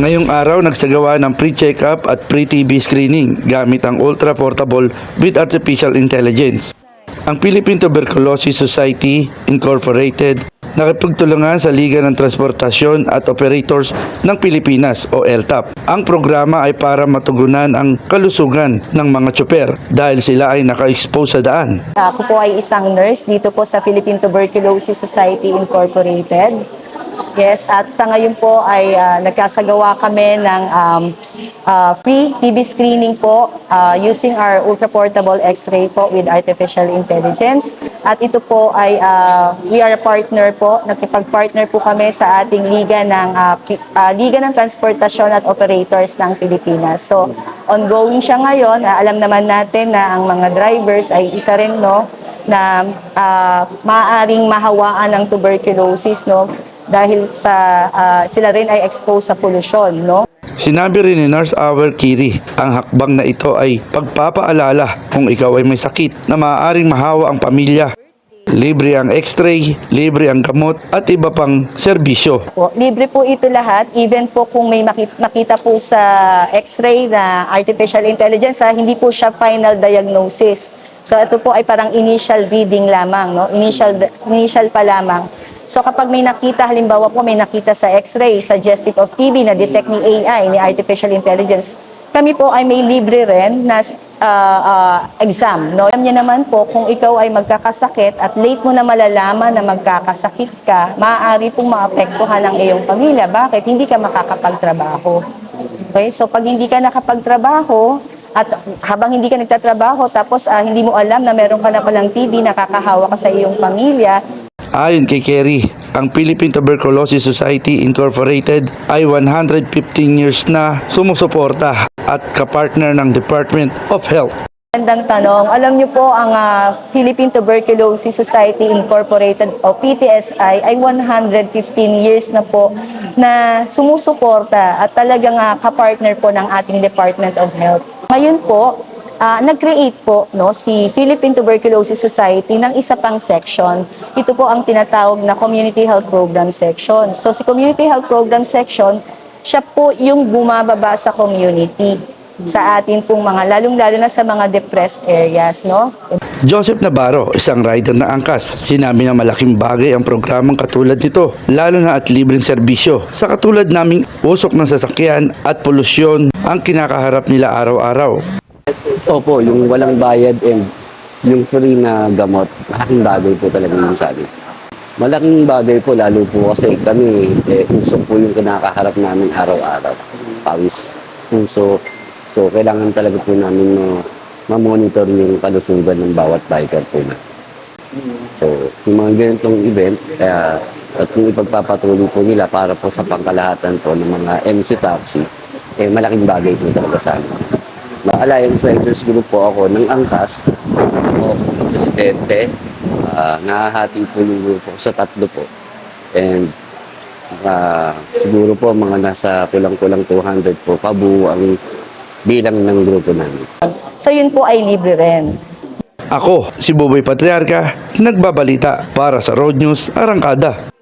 Ngayong araw nagsagawa ng pre-check-up at pre-TB screening gamit ang ultra portable with artificial intelligence. Ang Philippine Tuberculosis Society Incorporated nakipagtulungan sa Liga ng Transportasyon at Operators ng Pilipinas o LTAP. Ang programa ay para matugunan ang kalusugan ng mga tsoper dahil sila ay naka-expose sa daan. Ako po ay isang nurse dito po sa Philippine Tuberculosis Society Incorporated. Yes, at sa ngayon po ay ah, nagkasagawa kami ng um, ah, free TB screening po ah, using our ultra-portable X-ray po with artificial intelligence. At ito po ay ah, we are a partner po, nakipag-partner po kami sa ating Liga ng Pi- ah, Liga ng Transportasyon at Operators ng Pilipinas. So, ongoing siya ngayon. Ah, alam naman natin na ang mga drivers ay isa rin no na ah, maaaring mahawaan ng tuberculosis no dahil sa ah, sila rin ay exposed sa pollution no Sinabi rin ni Nurse Hour Kiri, ang hakbang na ito ay pagpapaalala kung ikaw ay may sakit na maaaring mahawa ang pamilya. Libre ang x-ray, libre ang gamot at iba pang serbisyo. po. Libre po ito lahat, even po kung may makita po sa x-ray na artificial intelligence, ha, hindi po siya final diagnosis. So ito po ay parang initial reading lamang, no? initial, initial pa lamang. So kapag may nakita, halimbawa po may nakita sa x-ray, suggestive of TB na detect ni AI, ni artificial intelligence, kami po ay may libre rin na ah, ah, exam. No? Alam niyo naman po, kung ikaw ay magkakasakit at late mo na malalaman na magkakasakit ka, maaari pong maapektuhan ang iyong pamilya. Bakit? Hindi ka makakapagtrabaho. Okay? So pag hindi ka nakapagtrabaho, at habang hindi ka nagtatrabaho, tapos ah, hindi mo alam na meron ka na palang TB, nakakahawa ka sa iyong pamilya, Ayon kay Kerry, ang Philippine Tuberculosis Society Incorporated ay 115 years na sumusuporta at kapartner ng Department of Health. Magandang tanong. Alam niyo po, ang ah, Philippine Tuberculosis Society Incorporated o PTSI ay 115 years na po na sumusuporta at talagang ah, kapartner po ng ating Department of Health. Ngayon po, ah, nag-create po no, si Philippine Tuberculosis Society ng isa pang section. Ito po ang tinatawag na Community Health Program Section. So si Community Health Program Section, siya po yung bumababa sa community sa atin pong mga lalong-lalo na sa mga depressed areas, no? Joseph Navarro, isang rider na angkas, sinabi na malaking bagay ang programang katulad nito, lalo na at libreng serbisyo. Sa katulad naming usok ng sasakyan at polusyon ang kinakaharap nila araw-araw. Opo, yung walang bayad and yung free na gamot, malaking bagay po talaga yun sa amin. Malaking bagay po, lalo po kasi kami, eh, usok po yung kinakaharap namin araw-araw. Pawis, puso. So, kailangan talaga po namin no, ma-monitor yung kalusugan ng bawat biker po na. So, yung mga ganitong event, kaya at kung ipagpapatuloy po nila para po sa pangkalahatan po ng mga MC Taxi, eh malaking bagay po talaga sa amin. Ma-Alliance Riders Group po ako ng Angkas, sa po akong presidente, ah, nahahati po yung grupo sa tatlo po. And ah, siguro po mga nasa kulang-kulang 200 po, pabuo ang bilang ng grupo namin. So yun po ay libre rin. Ako, si Buboy Patriarca, nagbabalita para sa Road News Arangkada.